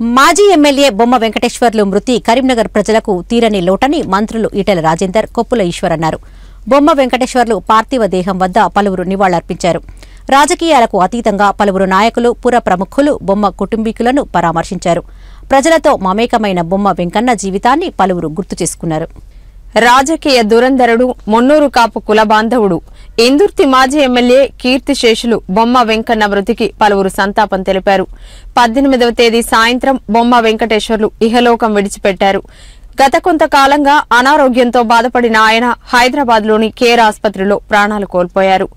మాజీ ఎమ్మెల్యే బొమ్మ వెంకటేశ్వర్లు మృతి కరీంనగర్ ప్రజలకు తీరని లోటని మంత్రులు ఈటెల రాజేందర్ కొప్పుల ఈశ్వర్ అన్నారు. బొమ్మ వెంకటేశ్వర్లు పార్థివ దేహం వద్ద పలువురు నివాళులర్పించారు. రాజకీయాలకు అతీతంగా పలువురు నాయకులు పుర ప్రముఖులు బొమ్మ కుటుంబీకులను పరామర్శించారు. ప్రజలతో మమేకమైన బొమ్మ వెంకన్న జీవితాన్ని పలువురు గుర్తు చేసుకున్నారు. రాజకీయ దురంధరుడు మొన్నూరు కాపు కుల బాంధవుడు. ఇందుర్తి మాజీ ఎమ్మెల్యే కీర్తిశేషులు బొమ్మ వెంకన్న మృతికి పలువురు సంతాపం తెలిపారు. పద్దెనిమిదవ తేదీ సాయంత్రం బొమ్మ వెంకటేశ్వర్లు ఇహలోకం విడిచిపెట్టారు. గత కొంతకాలంగా అనారోగ్యంతో బాధపడిన ఆయన హైదరాబాద్లోని కేర్ ఆసుపత్రిలో ప్రాణాలు కోల్పోయారు.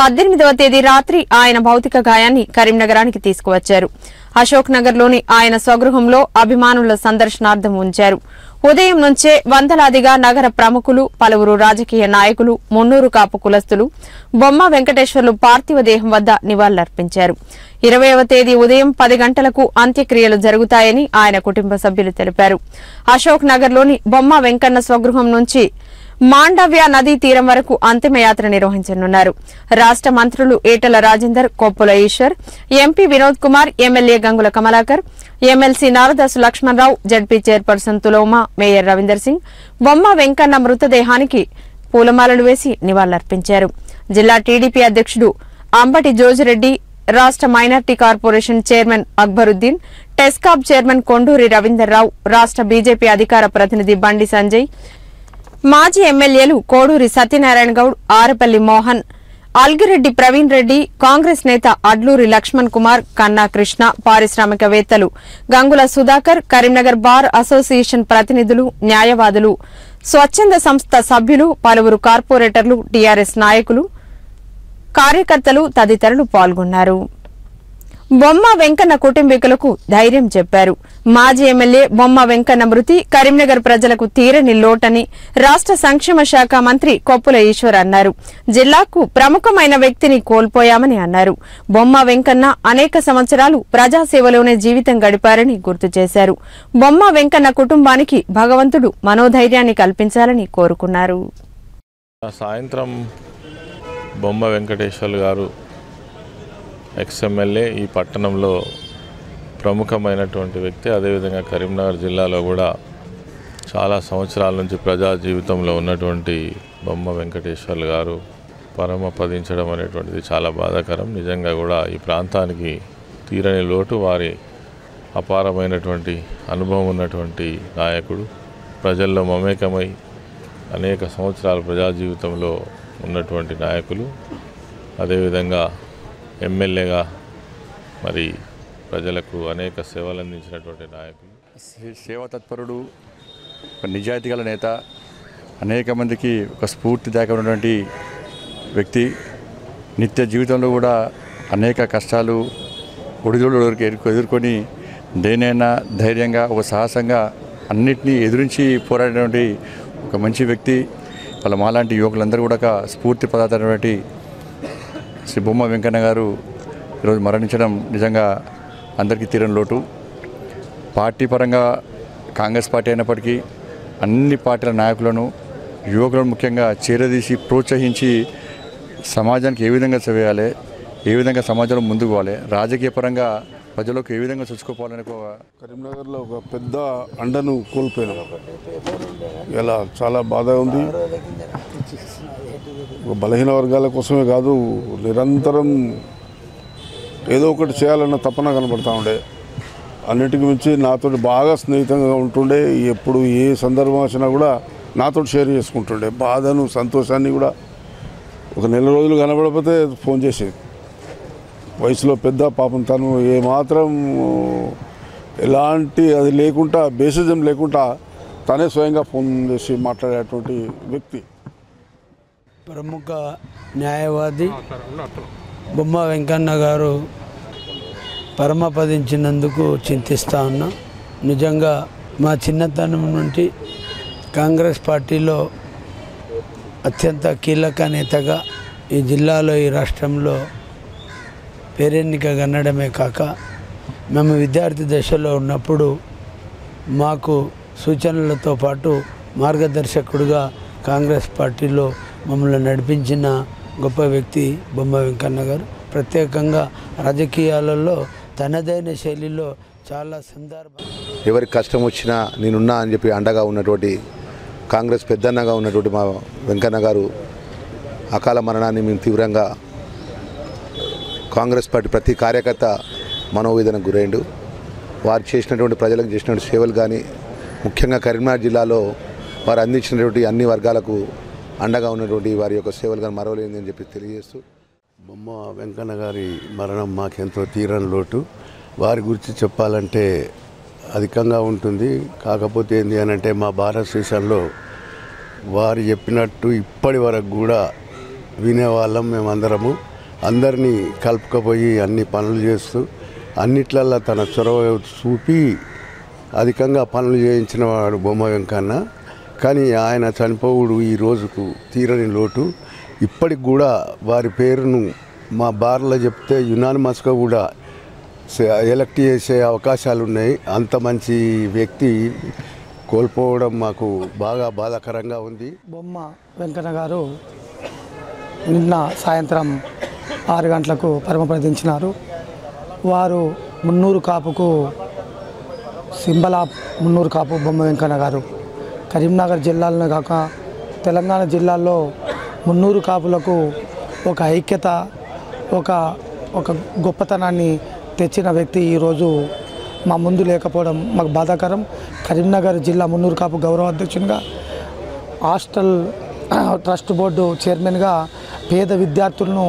పద్దెనిమిదవ తేదీ రాత్రి ఆయన భౌతిక గాయాన్ని కరీంనగరానికి తీసుకువచ్చారు. అశోక్ నగర్లోని ఆయన స్వగృహంలో అభిమానుల సందర్శనార్థం ఉంచారు. ఉదయం నుంచే వందలాదిగా నగర ప్రముఖులు పలువురు రాజకీయ నాయకులు మున్నూరు కాపు కులస్తులు బొమ్మ వెంకటేశ్వర్లు పార్థివ దేహం వద్ద నివాళులర్పించారు. ఇరవైవ తేదీ ఉదయం పది గంటలకు అంత్యక్రియలు జరుగుతాయని ఆయన కుటుంబ సభ్యులు తెలిపారు. అశోక్ నగర్లోని బొమ్మ వెంకన్న స్వగృహం నుంచి మాండవ్య నదీ తీరం వరకు అంతిమయాత్ర నిర్వహించనున్నారు. రాష్ట మంత్రులు Etala Rajender Koppula Eshwar MP Vinod Kumar MLA Gangula Kamalakar MLC Naradasu Lakshmana Rao ZP chairperson తులోమా mayor Ravinder Singh Bomma Venkanna మృతదేహానికి పూలమాలలు వేసి నివాళులర్పించారు. జిల్లా టీడీపీ అధ్యక్షుడు అంబటి జోజిరెడ్డి రాష్ట minority corporation chairman Akbaruddin TESCAB chairman Konduri Ravinder Rao రాష్ట బీజేపీ అధికార ప్రతినిధి బండి సంజయ్ మాజీ ఎమ్మెల్యేలు కోడూరి సత్యనారాయణ గౌడ్ ఆరపల్లి మోహన్ అల్గిరెడ్డి ప్రవీణ్ రెడ్డి కాంగ్రెస్ నేత అడ్లూరి లక్ష్మణ్ కుమార్ కన్నా కృష్ణ పారిశ్రామికవేత్తలు గంగుల సుధాకర్ కరీంనగర్ బార్ అసోసియేషన్ ప్రతినిధులు న్యాయవాదులు స్వచ్ఛంద సంస్థ సభ్యులు పలువురు కార్పొరేటర్లు టీఆర్ఎస్ నాయకులు కార్యకర్తలు తదితరులు పాల్గొన్నారు. బొమ్మ వెంకన్న కుటుంబీకులకు ధైర్యం చెప్పారు. మాజీ ఎమ్మెల్యే బొమ్మ వెంకన్న మృతి కరీంనగర్ ప్రజలకు తీరని లోటని రాష్ట సంక్షేమ శాఖ మంత్రి కొప్పుల ఈశ్వర్ అన్నారు. జిల్లాకు ప్రముఖమైన వ్యక్తిని కోల్పోయామని అన్నారు. బొమ్మ వెంకన్న అనేక సంవత్సరాలు ప్రజాసేవలోనే జీవితం గడిపారని గుర్తు చేశారు. బొమ్మ వెంకన్న కుటుంబానికి భగవంతుడు మనోధైర్యాన్ని కల్పించాలని కోరుకున్నారు. సాయంత్రం బొమ్మ వెంకటేశ్వర్ గారు ఎక్స్ఎమ్మెల్యే ఈ పట్టణంలో ప్రముఖమైనటువంటి వ్యక్తి. అదేవిధంగా కరీంనగర్ జిల్లాలో కూడా చాలా సంవత్సరాల నుంచి ప్రజా జీవితంలో ఉన్నటువంటి బొమ్మ వెంకటేశ్వర్లు గారు పరమపదించడం అనేటువంటిది చాలా బాధాకరం. నిజంగా కూడా ఈ ప్రాంతానికి తీరని లోటు వారి అపారమైనటువంటి అనుభవం ఉన్నటువంటి నాయకుడు. ప్రజల్లో మమేకమై అనేక సంవత్సరాల ప్రజా జీవితంలో ఉన్నటువంటి నాయకులు. అదేవిధంగా ఎమ్మెల్యేగా మరి ప్రజలకు అనేక సేవలు అందించినటువంటి నాయకులు. సే- సేవా తత్పరుడు ఒక నిజాయితీ గల నేత అనేక మందికి ఒక స్ఫూర్తిదాయక ఉన్నటువంటి వ్యక్తి. నిత్య జీవితంలో కూడా అనేక కష్టాలు ఒడిదుడులు ఎదుర్కొని దేనైనా ధైర్యంగా ఒక సాహసంగా అన్నిటినీ ఎదురించి పోరాడినటువంటి ఒక మంచి వ్యక్తి. వాళ్ళ మాలాంటి యువకులందరూ కూడా స్ఫూర్తి పదార్థమైనటువంటి శ్రీ బొమ్మ వెంకన్న గారు ఈరోజు మరణించడం నిజంగా అందరికీ తీరని లోటు. పార్టీ పరంగా కాంగ్రెస్ పార్టీ అయినప్పటికీ అన్ని పార్టీల నాయకులను యువకులను ముఖ్యంగా చేరదీసి ప్రోత్సహించి సమాజానికి ఏ విధంగా చేయాలి ఏ విధంగా సమాజంలో ముందుకు పోవాలి రాజకీయ పరంగా ప్రజలకు ఏ విధంగా చూసుకోవాలని ఒక కరీంనగర్లో ఒక పెద్ద అండను కోల్పోయినాం ఇలా చాలా బాధ ఉంది. బలహీన వర్గాల కోసమే కాదు నిరంతరం ఏదో ఒకటి చేయాలన్న తపన కనబడతా ఉండే. అన్నిటికి మించి నాతో బాగా స్నేహితంగా ఉంటుండే. ఎప్పుడు ఏ సందర్భం వచ్చినా కూడా నాతో షేర్ చేసుకుంటుండే. బాధను సంతోషాన్ని కూడా ఒక నెల రోజులు కనబడకపోతే ఫోన్ చేసేది. వయసులో పెద్ద పాపం తను ఏమాత్రం ఎలాంటి అది లేకుండా బేసిజం లేకుండా తనే స్వయంగా ఫోన్ చేసి మాట్లాడేటువంటి వ్యక్తి. ప్రముఖ న్యాయవాది బొమ్మ వెంకన్న గారు పరమపదించినందుకు చింతిస్తా ఉన్నా. నిజంగా మా చిన్నతనం నుండి కాంగ్రెస్ పార్టీలో అత్యంత కీలక నేతగా ఈ జిల్లాలో ఈ రాష్ట్రంలో పేరెన్నిక కన్నడమే కాక మేము విద్యార్థి దశలో ఉన్నప్పుడు మాకు సూచనలతో పాటు మార్గదర్శకుడుగా కాంగ్రెస్ పార్టీలో మమ్మల్ని నడిపించిన గొప్ప వ్యక్తి బొమ్మ వెంకన్న గారు. ప్రత్యేకంగా రాజకీయాలలో తనదైన శైలిలో చాలా సందర్భం ఎవరికి కష్టం వచ్చినా నేనున్నా అని చెప్పి అండగా ఉన్నటువంటి కాంగ్రెస్ పెద్దన్నగా ఉన్నటువంటి మా వెంకన్న గారు అకాల మరణాన్ని మేము తీవ్రంగా కాంగ్రెస్ పార్టీ ప్రతి కార్యకర్త మనోవేదనకు గురైండు. వారు చేసినటువంటి ప్రజలకు చేసినటువంటి సేవలు కానీ ముఖ్యంగా కరీంనగర్ జిల్లాలో వారు అందించినటువంటి అన్ని వర్గాలకు అండగా ఉన్నటువంటి వారి యొక్క సేవలు కానీ మరవలేదని చెప్పి తెలియజేస్తూ. బొమ్మ వెంకన్న గారి మరణం మాకెంతో తీరని లోటు. వారి గురించి చెప్పాలంటే అధికంగా ఉంటుంది. కాకపోతే ఏంటి అని అంటే మా భారతదేశంలో వారు చెప్పినట్టు ఇప్పటి వరకు కూడా వినేవాళ్ళం మేమందరము. అందరినీ కలుపుకపోయి అన్ని పనులు చేస్తూ అన్నిట్లల్లో తన చొరవ చూపి అధికంగా పనులు చేయించిన వాడు బొమ్మ వెంకన్న. కానీ ఆయన చనిపోవుడు ఈ రోజుకు తీరని లోటు. ఇప్పటికి కూడా వారి పేరును మా బార్లో చెప్తే యునానిమస్గా కూడా ఎలక్ట్ చేసే అవకాశాలు ఉన్నాయి అంత మంచి వ్యక్తి కోల్పోవడం మాకు బాగా బాధాకరంగా ఉంది. బొమ్మ వెంకన్న గారు నిన్న సాయంత్రం ఆరు గంటలకు పరమపదించినారు. వారు మున్నూరు కాపుకు సింబలా మున్నూరు కాపు బొమ్మ వెంకన్న గారు కరీంనగర్ జిల్లాలోనే కాక తెలంగాణ జిల్లాల్లో మున్నూరు కాపులకు ఒక ఐక్యత ఒక ఒక గొప్పతనాన్ని తెచ్చిన వ్యక్తి ఈరోజు మా ముందు లేకపోవడం మాకు బాధాకరం. కరీంనగర్ జిల్లా మున్నూరు కాపు గౌరవ అధ్యక్షునిగా హాస్టల్ ట్రస్ట్ బోర్డు చైర్మన్గా పేద విద్యార్థులను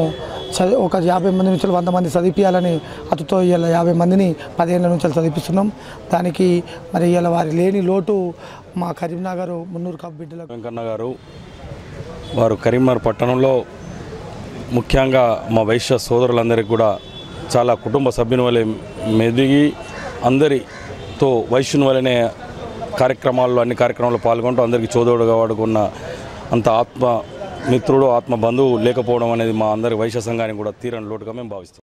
చదివి ఒక యాభై మంది నుంచి వంద మంది చదివించాలని అతితో ఇలా యాభై మందిని పదిహేను నుంచి చదివిస్తున్నాం దానికి మరి ఇలా వారి లేని లోటు మా కరీంనగర్ మున్నూరు కప్ బిడ్డల వెంకన్న గారు వారు కరీంనగర్ పట్టణంలో ముఖ్యంగా మా వైశ్య సోదరులందరికీ కూడా చాలా కుటుంబ సభ్యుని వలె మెదిగి అందరితో వైశ్యుని వలనే కార్యక్రమాల్లో అన్ని కార్యక్రమాల్లో పాల్గొంటూ అందరికీ చోదోడుగా వాడుకున్న అంత ఆత్మ మిత్రుడు ఆత్మ బంధువు లేకపోవడం అనేది మా అందరి వైశ్య సంఘానికి కూడా తీరని లోటుగా మేము భావిస్తాం